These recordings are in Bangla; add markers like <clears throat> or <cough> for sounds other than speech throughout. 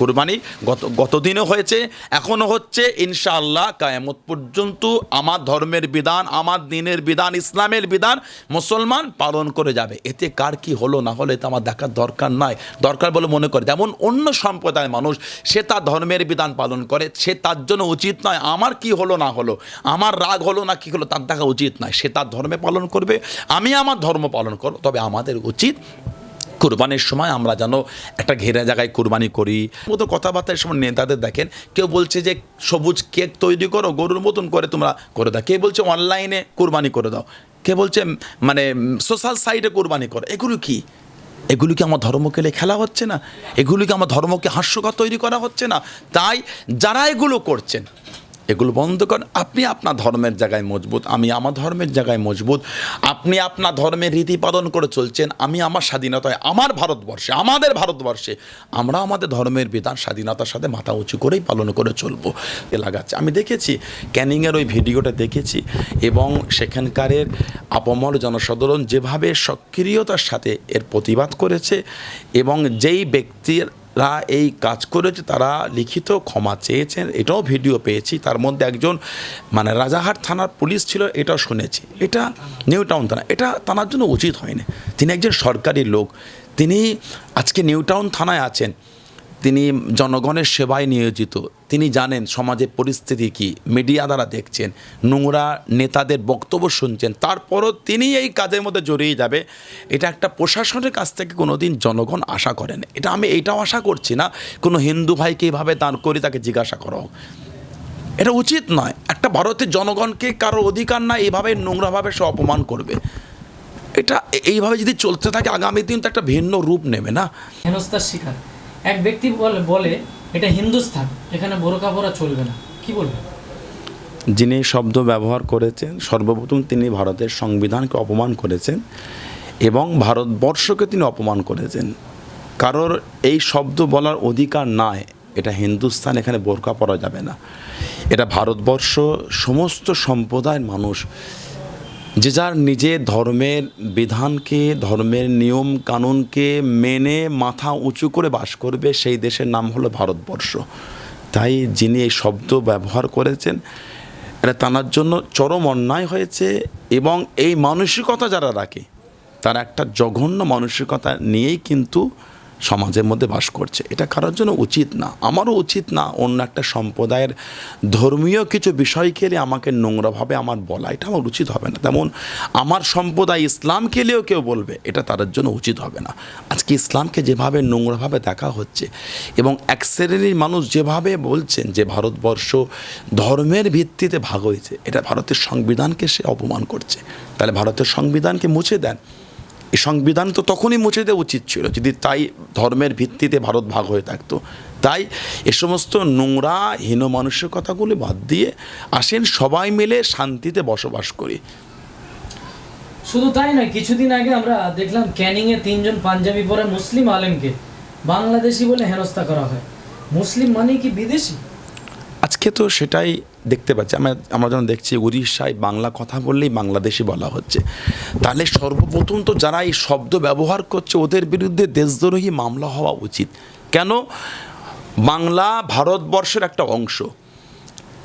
কোরবানি গত, গতদিনও হয়েছে, এখনও হচ্ছে, ইনশাআল্লাহ কায়ামত পর্যন্ত আমার ধর্মের বিধান, আমার দিনের বিধান, ইসলামের বিধান মুসলমান পালন করে যাবে। এতে কার কি হলো, না হলে, এটা আমার দেখার দরকার নাই। দরকার বলে মনে করে, যেমন অন্য সম্প্রদায়ের মানুষ, সে তার ধর্মের বিধান পালন করে, সে তার জন্য উচিত নয়, আমার কি হলো, না হলো, আমার রাগ হলো, না কি হলো, তার দেখা উচিত নয়। সে তার ধর্মে পালন করবে, আমি আমার ধর্ম পালন করব, তবে আমাদের উচিত কুরবানির সময় আমরা যেন একটা ঘেরা জায়গায় কুরবানি করি। মতো কথাবার্তার সময় নেতাদের দেখেন, কেউ বলছে যে সবুজ কেক তৈরি করো, গরুর মতন করে তোমরা করে দাও। কে বলছে অনলাইনে কুরবানি করে দাও? কে বলছে মানে সোশ্যাল সাইটে কুরবানি করো? এগুলো কি? এগুলো কি আমার ধর্মকে খেলা হচ্ছে না? এগুলো কি আমার ধর্মকে হাস্যকর তৈরি করা হচ্ছে না? তাই যারা এগুলো করছেন এগুলো বন্ধ করেন। আপনি আপনার ধর্মের জায়গায় মজবুত, আমি আমার ধর্মের জায়গায় মজবুত। আপনি আপনার ধর্মের রীতি পালন করে চলছেন, আমি আমার স্বাধীনতায়, আমার ভারতবর্ষে, আমাদের ভারতবর্ষে, আমরা আমাদের ধর্মের বিধান স্বাধীনতার সাথে মাথা উঁচু করেই পালন করে চলবো। এ লাগাচ্ছে। আমি দেখেছি, ক্যানিংয়ের ওই ভিডিওটা দেখেছি, এবং সেখানকারের আপমর জনসাধারণ যেভাবে সক্রিয়তার সাথে এর প্রতিবাদ করেছে, এবং যেই ব্যক্তির রা এই কাজ করেছে, তারা লিখিত ক্ষমা চেয়েছেন, এটাও ভিডিও পেয়েছি। তার মধ্যে একজন মানে রাজাহাট থানার পুলিশ ছিল, এটাও শুনেছি। এটা নিউ টাউন থানা, এটা তানার জন্য উচিত হয়নি। তিনি একজন সরকারি লোক। তিনি আজকে নিউ টাউন থানায় আছেন। তিনি জনগণের সেবায় নিয়োজিত। তিনি জানেন সমাজের পরিস্থিতি কি, মিডিয়া দ্বারা দেখছেন, নোংরা নেতাদের বক্তব্য শুনছেন, তারপরও তিনি এই কাজের মধ্যে জড়িয়ে যাবে। এটা একটা প্রশাসনের কাছ থেকে কোনো দিন জনগণ আশা করেন এটা আমি এইটাও আশা করছি না, কোনো হিন্দু ভাইকে এইভাবে দান করি তাকে জিজ্ঞাসা করা হোক। এটা উচিত নয়। একটা ভারতের জনগণকে কারও অধিকার না এইভাবে নোংরাভাবে সে অপমান করবে। এটা এইভাবে যদি চলতে থাকে, আগামী দিন তো একটা ভিন্ন রূপ নেবে না। হেনস্থার শিকার। এক ব্যক্তি বলে এটা হিন্দুস্থান, এখানে বোরকা পরা চলবে না। কি বলবে? যিনি শব্দ ব্যবহার করেছেন, সর্বপ্রথম তিনি ভারতের সংবিধানকে অপমান করেছেন এবং ভারতবর্ষকে তিনি অপমান করেছেন। কারোর এই শব্দ বলার অধিকার নাই, এটা হিন্দুস্তান এখানে বোরকা পরা যাবে না। এটা ভারতবর্ষ, সমস্ত সম্প্রদায়ের মানুষ যে যার নিজে ধর্মের বিধানকে, ধর্মের নিয়ম কানুনকে মেনে মাথা উঁচু করে বাস করবে, সেই দেশের নাম হলো ভারতবর্ষ। তাই যিনি এই শব্দ ব্যবহার করেছেন, এটা তানার জন্য চরম অন্যায় হয়েছে এবং এই মানসিকতা যারা রাখে, তারা একটা জঘন্য মানসিকতা নিয়েই কিন্তু সমাজের মধ্যে বাস করছে। এটা কারোর জন্য উচিত না। আমারও উচিত না অন্য একটা সম্প্রদায়ের ধর্মীয় কিছু বিষয়কে নিয়ে আমাকে নোংরাভাবে আমার বলা। এটা আমার উচিত হবে না। তেমন আমার সম্প্রদায় ইসলামকে নিয়েও কেউ বলবে, এটা তাদের জন্য উচিত হবে না। আজকে ইসলামকে যেভাবে নোংরাভাবে দেখা হচ্ছে এবং এক শ্রেণির মানুষ যেভাবে বলছেন যে ভারতবর্ষ ধর্মের ভিত্তিতে ভাগ হয়েছে, এটা ভারতের সংবিধানকে সে অপমান করছে। তাহলে ভারতের সংবিধানকে মুছে দেন। সংবিধান তো তখনই মুছে দেওয়া উচিত ছিল যদি তাই ধর্মের ভিত্তিতে ভারত ভাগ হয়ে থাকতো। তাই এ সমস্ত নোংরা হীন মানুষের মানসিকতাগুলি বাদ দিয়ে আসেন সবাই মিলে শান্তিতে বসবাস করি। শুধু তাই নয় কিছুদিন আগে আমরা দেখলাম ক্যানিং এ তিনজন পাঞ্জাবি পরে মুসলিম আলেমকে বাংলাদেশি বলে হেনস্থা করা হয়। মুসলিম মানে কি বিদেশি? আজকে তো সেটাই দেখতে পাচ্ছি। আমরা আমরা যখন দেখছি উড়িষ্যায় বাংলা কথা বললেই বাংলাদেশি বলা হচ্ছে। তাহলে সর্বপ্রথম তো যারা এই শব্দ ব্যবহার করছে, ওদের বিরুদ্ধে দেশদ্রোহী মামলা হওয়া উচিত। কেন? বাংলা ভারতবর্ষের একটা অংশ।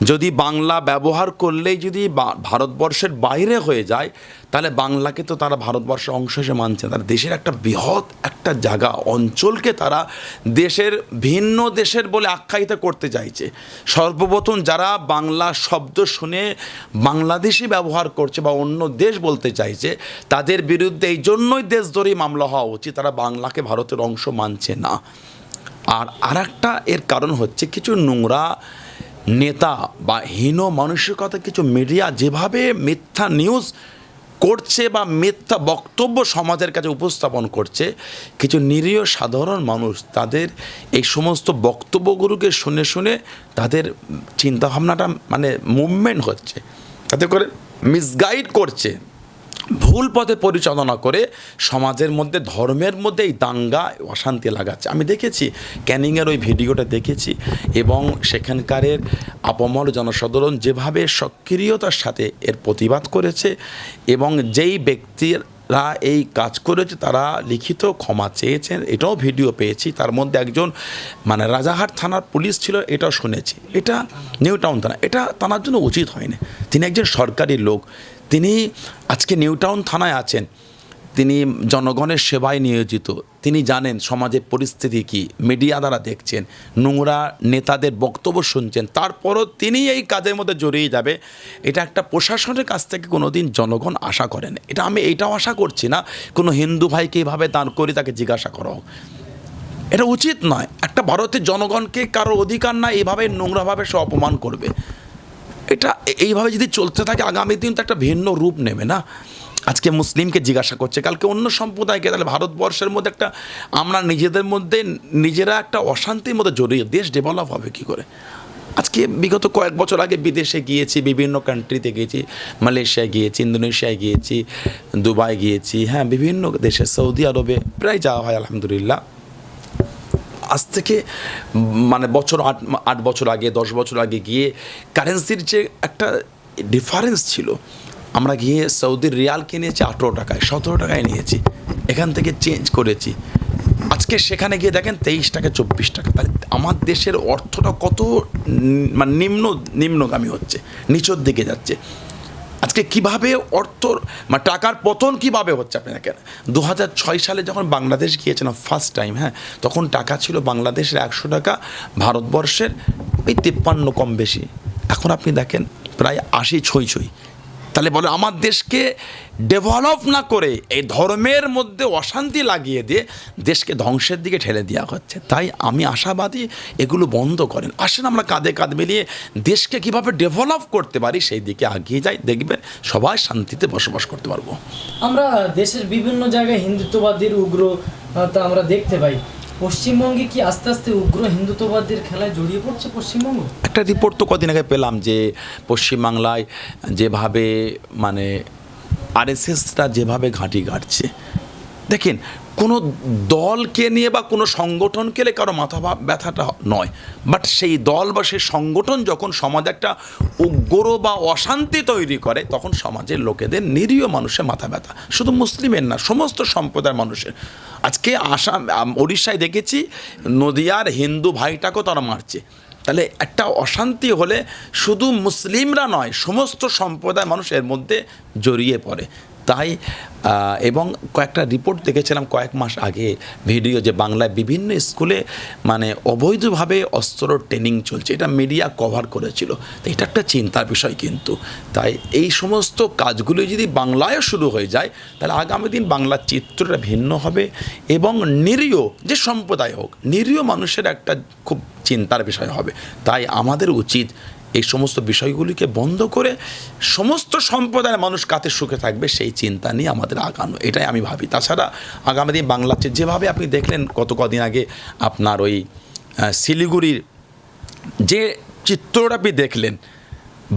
যদি বাংলা ব্যবহার করলেই যদি ভারতবর্ষের বাইরে হয়ে যায় তাহলে বাংলাকে তো তারা ভারতবর্ষের অংশ হিসেবে মানছে। তারা দেশের একটা বৃহৎ একটা জায়গা, অঞ্চলকে তারা দেশের ভিন্ন দেশের বলে আখ্যায়িত করতে চাইছে। সর্বপ্রথম যারা বাংলা শব্দ শুনে বাংলাদেশি ব্যবহার করছে বা অন্য দেশ বলতে চাইছে, তাদের বিরুদ্ধে এই জন্যই দেশদ্রোহী মামলা হওয়া উচিত। তারা বাংলাকে ভারতের অংশ মানছে না। আর আরেকটা এর কারণ হচ্ছে কিছু নোংরা নেতা বা হীন মানসিকতা, কিছু মিডিয়া যেভাবে মিথ্যা নিউজ করছে বা মিথ্যা বক্তব্য সমাজের কাছে উপস্থাপন করছে, কিছু নিরীহ সাধারণ মানুষ তাদের এই সমস্ত বক্তব্যগুলোকে শুনে শুনে তাদের চিন্তাভাবনাটা মানে মুভমেন্ট হচ্ছে। তাতে করে মিসগাইড করছে। ভুল পথে পরিচালনা করে সমাজের মধ্যে, ধর্মের মধ্যেই দাঙ্গা, অশান্তি লাগাচ্ছে। আমি দেখেছি, ক্যানিংয়ের ওই ভিডিওটা দেখেছি এবং সেখানকারের আপমর জনসাধারণ যেভাবে সক্রিয়তার সাথে এর প্রতিবাদ করেছে এবং যেই ব্যক্তির যারা এই কাজ করেছে, তারা লিখিত ক্ষমা চেয়েছেন। এটাও ভিডিও পেয়েছি। তার মধ্যে একজন মানে রাজাহাট থানার পুলিশ ছিল, এটাও শুনেছি। এটা নিউ টাউন থানা। এটা তানার জন্য উচিত হয়নি। তিনি একজন সরকারি লোক। তিনি আজকে নিউ টাউন থানায় আছেন। তিনি জনগণের সেবায় নিয়োজিত। তিনি জানেন সমাজের পরিস্থিতি কি, মিডিয়া দ্বারা দেখছেন, নোংরা নেতাদের বক্তব্য শুনছেন। তারপরও তিনি এই কাজের মধ্যে জড়িয়ে যাবে। এটা একটা প্রশাসনের কাছ থেকে কোনো দিন জনগণ আশা করেন। এটা আমি এইটাও আশা করছি না, কোনো হিন্দু ভাইকে এইভাবে দান করে তাকে জিজ্ঞাসা করা এটা উচিত নয়। একটা ভারতের জনগণকে কারও অধিকার না এভাবে নোংরাভাবে সে অপমান করবে। এটা এইভাবে যদি চলতে থাকে, আগামী দিন তো একটা ভিন্ন রূপ নেবে না? আজকে মুসলিমকে জিজ্ঞাসা করছে, কালকে অন্য সম্প্রদায়কে, তাহলে ভারতবর্ষের মধ্যে একটা, আমরা নিজেদের মধ্যে নিজেরা একটা অশান্তির মধ্যে জড়িয়ে, দেশ ডেভেলপ হবে কী করে? আজকে বিগত কয়েক বছর আগে বিদেশে গিয়েছি, বিভিন্ন কান্ট্রিতে গিয়েছি, মালয়েশিয়ায় গিয়েছি, ইন্দোনেশিয়ায় গিয়েছি, দুবাই গিয়েছি হ্যাঁ বিভিন্ন দেশে, সৌদি আরবে, প্রায় যাওয়া হয়, আলহামদুলিল্লাহ। আজ থেকে মানে বছর আট আট বছর আগে, দশ বছর আগে গিয়ে কারেন্সির যে একটা ডিফারেন্স ছিল, আমরা গিয়ে সৌদির রিয়াল কিনেছি আঠেরো টাকায়, সতেরো টাকায় নিয়েছি, এখান থেকে চেঞ্জ করেছি। আজকে সেখানে গিয়ে দেখেন তেইশ টাকা, চব্বিশ টাকা, তাহলে আমার দেশের অর্থটা কত মানে নিম্ন, নিম্নগামী হচ্ছে, নিচের দিকে যাচ্ছে। আজকে কীভাবে অর্থ মানে টাকার পতন কীভাবে হচ্ছে আপনি দেখেন? দু হাজার ছয় সালে যখন বাংলাদেশ গিয়েছিলাম ফার্স্ট টাইম হ্যাঁ তখন টাকা ছিল বাংলাদেশের একশো টাকা, ভারতবর্ষের ওই তিপ্পান্ন কম বেশি। এখন আপনি দেখেন, প্রায় আশি ছই ছই তাহলে বলে, আমার দেশকে ডেভেলপ না করে এই ধর্মের মধ্যে অশান্তি লাগিয়ে দিয়ে দেশকে ধ্বংসের দিকে ঠেলে দেওয়া হচ্ছে। তাই আমি আশাবাদী এগুলো বন্ধ করেন। আসেন আমরা কাঁধে কাঁধ মিলিয়ে দেশকে কীভাবে ডেভেলপ করতে পারি সেই দিকে আগিয়ে যাই। দেখবেন সবাই শান্তিতে বসবাস করতে পারব। আমরা দেশের বিভিন্ন জায়গায় হিন্দুত্ববাদীর উগ্র তা আমরা দেখতে পাই। পশ্চিমবঙ্গে কি আস্তে আস্তে উগ্র হিন্দুত্ববাদের খেলায় জড়িয়ে পড়ছে পশ্চিমবঙ্গ? একটা রিপোর্ট তো কদিন আগে পেলাম যে পশ্চিমবাংলায় যেভাবে মানে আরএসএসটা যেভাবে ঘাঁটি গাড়ছে দেখেন কোনো দলকে নিয়ে বা কোনো সংগঠনকে নিয়ে কারও মাথা ব্যথাটা নয়। বাট সেই দল বা সেই সংগঠন যখন সমাজে একটা উগ্র বা অশান্তি তৈরি করে, তখন সমাজের লোকেদের নিরীহ মানুষের মাথা ব্যথা। শুধু মুসলিমের না, সমস্ত সম্প্রদায়ের মানুষের। আজকে আসাম উড়িষ্যায় দেখেছি, নদিয়ার হিন্দু ভাইটাকেও তারা মারছে। তাহলে একটা অশান্তি হলে শুধু মুসলিমরা নয়, সমস্ত সম্প্রদায় মানুষ এর মধ্যে জড়িয়ে পড়ে। তাই এবং কয়েকটা রিপোর্ট দেখেছিলাম কয়েক মাস আগে, ভিডিও যে বাংলায় বিভিন্ন স্কুলে মানে অবৈধভাবে অস্ত্র ট্রেনিং চলছে, এটা মিডিয়া কভার করেছিল। তো এটা একটা চিন্তার বিষয় কিন্তু। তাই এই সমস্ত কাজগুলো যদি বাংলায়ও শুরু হয়ে যায়, তাহলে আগামী দিন বাংলার চিত্রটা ভিন্ন হবে এবং নিরীহ যে সম্প্রদায় হোক, নিরীহ মানুষের একটা খুব চিন্তার বিষয় হবে। তাই আমাদের উচিত এই সমস্ত বিষয়গুলিকে বন্ধ করে সমস্ত সম্প্রদায়ের মানুষ কাতে সুখে থাকবে, সেই চিন্তা নিয়ে আমাদের আগানো। এটাই আমি ভাবি। তাছাড়া আগামী দিন চেয়ে যেভাবে আপনি দেখলেন গত কদিন আগে আপনার ওই শিলিগুড়ির যে চিত্রটা আপনি দেখলেন,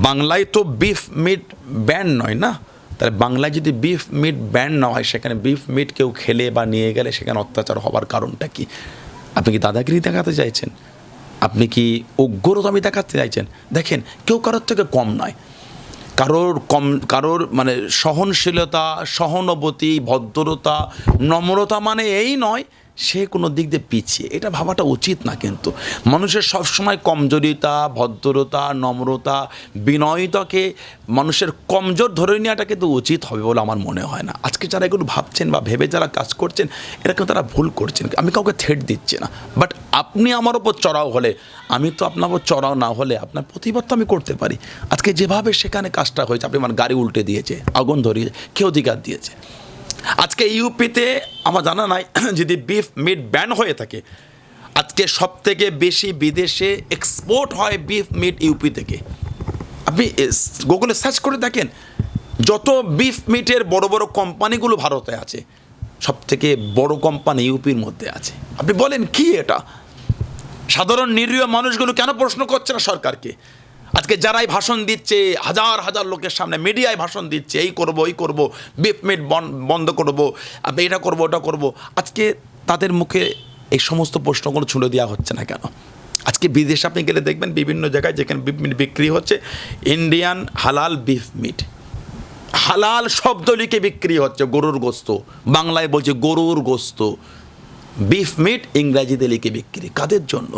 বাংলায় তো বিফ মিট ব্যান্ড নয় না? তাহলে বাংলায় যদি বিফ মিট ব্যান্ড না হয়, সেখানে বিফ মিট কেউ খেলে বা নিয়ে গেলে সেখানে অত্যাচার হবার কারণটা কি? আপনি কি দাদাগিরি দেখাতে চাইছেন? আপনি কি উগ্রতামি দেখাতে চাইছেন? দেখেন, কেউ কারোর থেকে কম নয়। কারোর কম, কারোর মানে সহনশীলতা, সহানুভূতি, ভদ্রতা, নম্রতা মানে এই নয় সে কোনো দিক দিয়ে পিছিয়ে। এটা ভাবাটা উচিত না কিন্তু। মানুষের সবসময় কমজোরিতা, ভদ্রতা, নম্রতা, বিনয়তাকে মানুষের কমজোর ধরে নেওয়াটা কিন্তু উচিত হবে বলে আমার মনে হয় না। আজকে যারা এগুলো ভাবছেন বা ভেবে যারা কাজ করছেন এটা কিন্তু তারা ভুল করছেন। আমি কাউকে থ্রেট দিচ্ছি না। বাট আপনি আমার ওপর চড়াও হলে, আমি তো আপনার ওপর চড়াও না হলে আপনার প্রতিবাদ তো আমি করতে পারি। আজকে যেভাবে সেখানে কাজটা হয়েছে, আপনি আমার গাড়ি উল্টে দিয়েছে, আগুন ধরিয়ে কে অধিকার দিয়েছে। আজকে ইউপিতে আমার জানা নাই, <clears throat> যদি বিফ মিট ব্যান হয়ে থাকে, আজকে সব থেকে বেশি বিদেশে এক্সপোর্ট হয় বিফ মিট ইউপি থেকে। আপনি গুগলে সার্চ করে দেখেন, যত বিফ মিটের বড় বড় কোম্পানিগুলো ভারতে আছে সব থেকে বড় কোম্পানি ইউপির মধ্যে আছে। আপনি বলেন, কি এটা? সাধারণ নিরীহ মানুষগুলো কেন প্রশ্ন করছে না সরকারকে? আজকে যারাই ভাষণ দিচ্ছে, হাজার হাজার লোকের সামনে মিডিয়ায় ভাষণ দিচ্ছে, এই করব এই করব বিফ মিট বন্ধ করব আমি এটা করব, ওটা করব। আজকে তাদের মুখে এই সমস্ত প্রশ্নগুলো ছুঁড়ে দেওয়া হচ্ছে না কেন? আজকে বিদেশে আপনি গেলে দেখবেন বিভিন্ন জায়গায় যেখানে বিফ মিট বিক্রি হচ্ছে ইন্ডিয়ান হালাল বিফ মিট হালাল শব্দ লিখে বিক্রি হচ্ছে, গরুর গোস্ত। বাংলায় বলছে গরুর গোস্ত। বিফ মিট ইংরাজিতে লিখে বিক্রি। কাদের জন্য?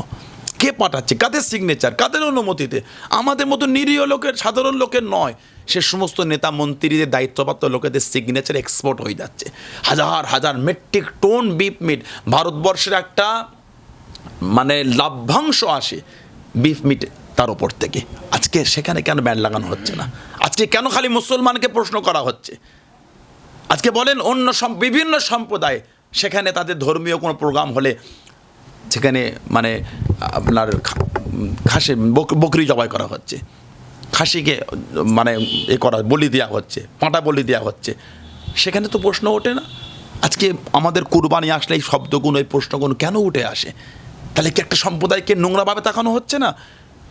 কে পাঠাচ্ছে? কাদের সিগনেচার কাদের অনুমতিতে? আমাদের মতো নিরীহ লোকের, সাধারণ লোকের নয়। সে সমস্ত নেতা মন্ত্রীদের দায়িত্বপ্রাপ্ত লোকেদের সিগনেচার এক্সপোর্ট হয়ে যাচ্ছে। হাজার হাজার মেট্রিক টন বিফ মিট ভারতবর্ষের একটা মানে লাভ্যাংশ আসে বিফ মিট তার ওপর থেকে। আজকে সেখানে কেন ব্যান্ড লাগানো হচ্ছে না? আজকে কেন খালি মুসলমানকে প্রশ্ন করা হচ্ছে? আজকে বলেন অন্য বিভিন্ন সম্প্রদায়, সেখানে তাদের ধর্মীয় কোনো প্রোগ্রাম হলে, সেখানে মানে আপনার খাসি, বক- বকরি জবাই করা হচ্ছে। খাসিকে মানে এ করা, বলি দেওয়া হচ্ছে, পাঁটা বলি দেওয়া হচ্ছে। সেখানে তো প্রশ্ন ওঠে না। আজকে আমাদের কুরবানি আসলে এই শব্দগুণ, এই প্রশ্নগুণ কেন উঠে আসে? তাহলে কি একটা সম্প্রদায়কে নোংরাভাবে তাকানো হচ্ছে না?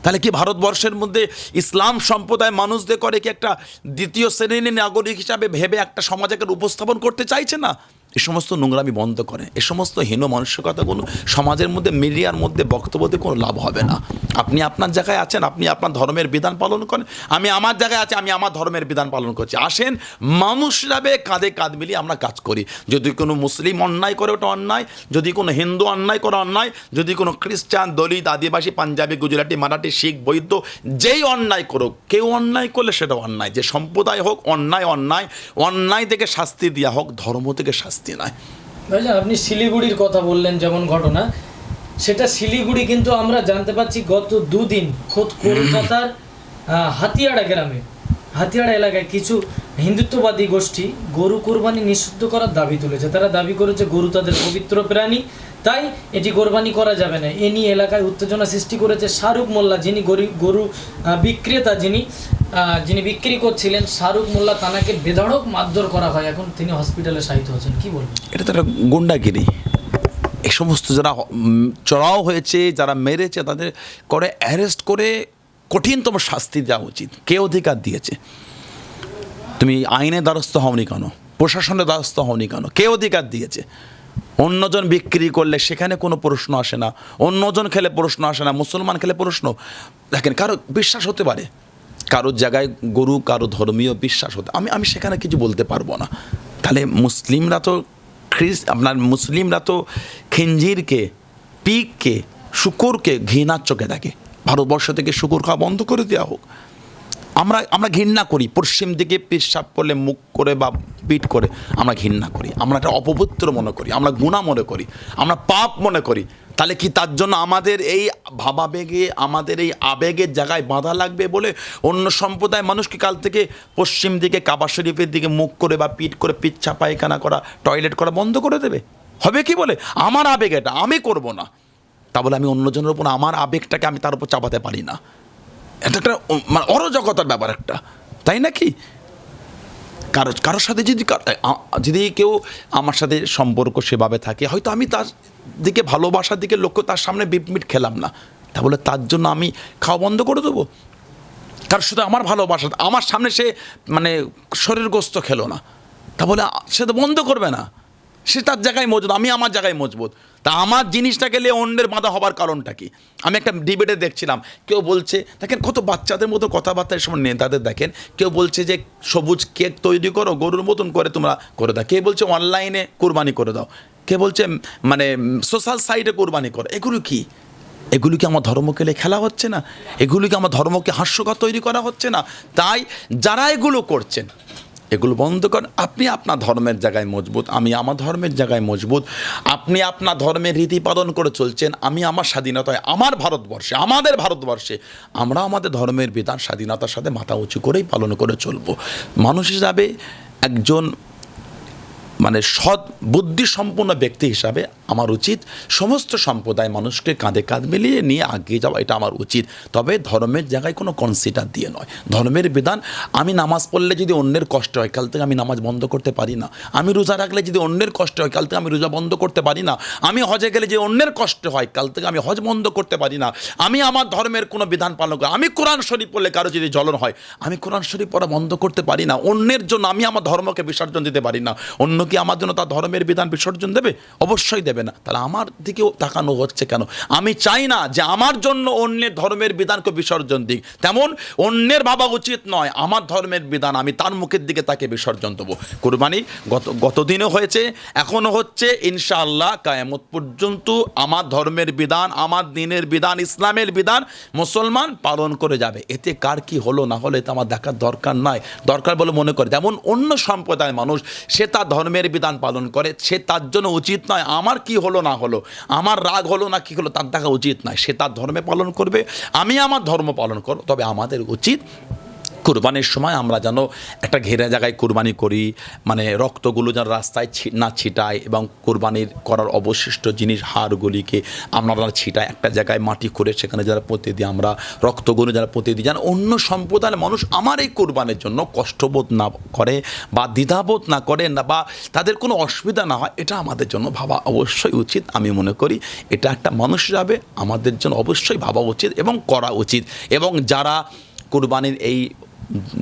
তাহলে কি ভারতবর্ষের মধ্যে ইসলাম সম্প্রদায় মানুষদের করে কি একটা দ্বিতীয় শ্রেণির নাগরিক হিসাবে ভেবে একটা সমাজকে উপস্থাপন করতে চাইছে না? এ সমস্ত নোংরামি বন্ধ করে। এ সমস্ত হীন মানসিকতাগুলো সমাজের মধ্যে, মিডিয়ার মধ্যে বক্তব্য দিয়ে কোনো লাভ হবে না। আপনি আপনার জায়গায় আছেন, আপনি আপনার ধর্মের বিধান পালন করেন। আমি আমার জায়গায় আছি, আমি আমার ধর্মের বিধান পালন করছি। আসেন মানুষ হিসাবে কাঁধে কাঁধ মিলিয়ে আমরা কাজ করি। যদি কোনো মুসলিম অন্যায় করে, ওটা অন্যায়। যদি কোনো হিন্দু অন্যায় করে, অন্যায়। যদি কোনো খ্রিস্টান, দলিত, আদিবাসী, পাঞ্জাবি, গুজরাটি, মারাঠি, শিখ, বৈদ্য, যেই অন্যায় করুক, কেউ অন্যায় করলে সেটা অন্যায়। যে সম্প্রদায় হোক, অন্যায় অন্যায়। অন্যায় থেকে শাস্তি দেওয়া হোক, ধর্ম থেকে শাস্তি নয়। ভাইজান আপনি শিলিগুড়ির কথা বললেন যেমন ঘটনা সেটা শিলিগুড়ি কিন্তু আমরা জানতে পারছি গত দুদিন খোদ কলকাতার হাতিয়াড়া গ্রামে হাতিয়াড়া এলাকায় কিছু হিন্দুত্ববাদী গোষ্ঠী গরু কোরবানি নিষিদ্ধ করার দাবি তুলেছে। তারা দাবি করেছে গরু তাদের পবিত্র প্রাণী তাই এটি কোরবানি করা যাবে না। এ নিয়ে এলাকায় উত্তেজনা সৃষ্টি করেছে শাহরুখ মোল্লা যিনি গরি- বিক্রেতা যিনি যিনি বিক্রি করছিলেন শাহরুখ মোল্লা তানাকে বেধড়ক মারধর করা হয়। এখন তিনি হসপিটালে শায়িত হচ্ছেন কি বলবেন? এটা তো একটা গুন্ডাগিরি। এই সমস্ত যারা চড়াও হয়েছে, যারা মেরেছে, তাদের করে অ্যারেস্ট করে কঠিনতম শাস্তি দেওয়া উচিত। কে অধিকার দিয়েছে? তুমি আইনে দ্বারস্থ হওনি কেন? প্রশাসনের দ্বারস্থ হওনি কেন? কে অধিকার দিয়েছে? অন্যজন বিক্রি করলে সেখানে কোনো প্রশ্ন আসে না। অন্যজন খেলে প্রশ্ন আসে না। মুসলমান খেলে প্রশ্ন। দেখেন, কারও বিশ্বাস হতে পারে। কারোর জায়গায় গরু কারও ধর্মীয় বিশ্বাস হতে আমি আমি সেখানে কিছু বলতে পারব না। তাহলে মুসলিমরা তো খ্রিস্ট আপনার মুসলিমরা তো খিঞ্জিরকে পিককে শুকুরকে ঘৃণার চোখে দেখে। ভারতবর্ষ থেকে শুকুর খাওয়া বন্ধ করে দেওয়া হোক। আমরা আমরা ঘৃণা করি। পশ্চিম দিকে পেশাব করলে মুখ করে বা পিট করে আমরা ঘৃণা করি। আমরা একটা অপবিত্র মনে করি। আমরা গুণা মনে করি। আমরা পাপ মনে করি। তাহলে কি তার জন্য আমাদের এই ভাবাবেগে, আমাদের এই আবেগের জায়গায় বাঁধা লাগবে বলে অন্য সম্প্রদায় মানুষকে কাল থেকে পশ্চিম দিকে কাবা শরীফের দিকে মুখ করে বা পিট করে পিচ্ছা পায়খানা করা, টয়লেট করা বন্ধ করে দেবে? হবে কি বলে? আমার আবেগ এটা, আমি করব না। তা বলে আমি অন্যজনের উপর, আমার আবেগটাকে আমি তার উপর চাপাতে পারি না। এটা একটা মানে অরাজকতার ব্যাপার একটা। তাই নাকি কারও কারোর সাথে যদি যদি কেউ আমার সাথে সম্পর্ক সেভাবে থাকে, হয়তো আমি তার দিকে ভালোবাসার দিকে লক্ষ্য, তার সামনে বিপমিট খেলাম না। তা বলে তার জন্য আমি খাওয়া বন্ধ করে দেবো? তার শুধু আমার ভালোবাসা, আমার সামনে সে মানে শরীরগ্রস্ত খেলো না। তা বলে সে তো বন্ধ করবে না। সে তার জায়গায় মজবুত, আমি আমার জায়গায় মজবুত। তা আমার জিনিসটা গেলে অন্যের বাঁধা হবার কারণটা কি? আমি একটা ডিবেটে দেখছিলাম, কেউ বলছে, দেখেন কত বাচ্চাদের মতো কথাবার্তা সময় নেতাদের দেখেন, কেউ বলছে যে সবুজ কেক তৈরি করো, গরুর মতন করে তোমরা করে দাও কে বলছে অনলাইনে কোরবানি করে দাও কে বলছে মানে সোশ্যাল সাইটে কোরবানি করো, এগুলো কি? এগুলি কি আমার ধর্মকে নিয়ে খেলা হচ্ছে না? এগুলি কি আমার ধর্মকে হাস্যকর তৈরি করা হচ্ছে না? তাই যারা এগুলো করছেন এগুলো বন্ধ করেন আপনি আপনার ধর্মের জায়গায় মজবুত, আমি আমার ধর্মের জায়গায় মজবুত। আপনি আপনার ধর্মের রীতি পালন করে চলছেন, আমি আমার স্বাধীনতায়, আমার ভারতবর্ষে, আমাদের ভারতবর্ষে, আমরা আমাদের ধর্মের বিধান স্বাধীনতার সাথে মাথা উঁচু করেই পালন করে চলব। মানুষ হিসাবে একজন মানে সৎ, বুদ্ধিসম্পন্ন ব্যক্তি হিসাবে আমার উচিত। সমস্ত সম্প্রদায় মানুষকে কাঁধে কাঁধ মিলিয়ে নিয়ে আগিয়ে যাওয়া, এটা আমার উচিত। তবে ধর্মের জায়গায় কোনো কনসিডার দিয়ে নয়। ধর্মের বিধান, আমি নামাজ পড়লে যদি অন্যের কষ্ট হয়, কাল থেকে আমি নামাজ বন্ধ করতে পারি না। আমি রোজা রাখলে যদি অন্যের কষ্ট হয়, কাল থেকে আমি রোজা বন্ধ করতে পারি না। আমি হজে গেলে যে অন্যের কষ্ট হয়, কাল থেকে আমি হজ বন্ধ করতে পারি না। আমি আমার ধর্মের কোনো বিধান পালন করি আমি কোরআন শরীফ পড়লে কারও যদি জ্বলন হয়, আমি কোরআন শরীফ পড়া বন্ধ করতে পারি না। অন্যের জন্য আমি আমার ধর্মকে বিসর্জন দিতে পারি না। অন্য কি আমার জন্য তার ধর্মের বিধান বিসর্জন দেবে? অবশ্যই দেবে। দেবে না। তাহলে আমার দিকেও তাকানো হচ্ছে কেন? আমি চাই না যে আমার জন্য অন্যের ধর্মের বিধানকে বিসর্জন দিক। তেমন অন্যের ভাবা উচিত নয়, আমার ধর্মের বিধান, আমি তার মুখের দিকে তাকে বিসর্জন দেবো। কোরবানি গত, গতদিনও হয়েছে, এখনও হচ্ছে, ইনশাআল্লাহ কায়ামত পর্যন্ত আমার ধর্মের বিধান, আমার দিনের বিধান, ইসলামের বিধান মুসলমান পালন করে যাবে। এতে কার কি হলো? না হলো এটা আমার দেখার দরকার নাই। দরকার বলে মনে করে। যেমন অন্য সম্প্রদায়ের মানুষ, সে তার ধর্মের বিধান পালন করে, সে তার জন্য উচিত নয়। আমার কি হলো না হলো? আমার রাগ হলো না কি হলো? তার দেখা উচিত নয়। সে তার ধর্মে পালন করবে। আমি আমার ধর্ম পালন করব। তবে আমাদের উচিত কুরবানির সময় আমরা যেন একটা ঘেরা জায়গায় কুরবানি করি মানে রক্তগুলো যেন রাস্তায় না ছিটায় এবং কুরবানির করার অবশিষ্ট জিনিস, হাড়গুলিকে আমরা ছিটায়, একটা জায়গায় মাটি করে সেখানে যারা পুঁতে দিই আমরা রক্তগুলো যারা পুঁতে দিই যেন অন্য সম্প্রদায়ের মানুষ আমার এই কুরবানির জন্য কষ্টবোধ না করে বা দ্বিধাবোধ না করে না বা তাদের কোনো অসুবিধা না হয়, এটা আমাদের জন্য ভাবা অবশ্যই উচিত। আমি মনে করি এটা একটা মানুষ যাবে, আমাদের জন্য অবশ্যই ভাবা উচিত এবং করা উচিত এবং যারা কুরবানির এই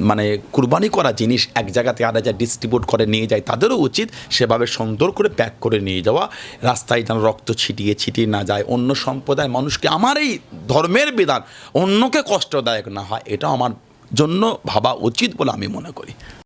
মানে কুরবানি করা জিনিস এক জায়গাতে আরেক জায়গায় ডিস্ট্রিবিউট করে নিয়ে যায়, তাদেরও উচিত সেভাবে সুন্দর করে প্যাক করে নিয়ে যাওয়া। রাস্তায় যেন রক্ত ছিটিয়ে ছিটিয়ে না যায়, অন্য সম্প্রদায় মানুষকে আমার এই ধর্মের বিধান, অন্যকে কষ্টদায়ক না হয়, এটা আমার জন্য ভাবা উচিত বলে আমি মনে করি।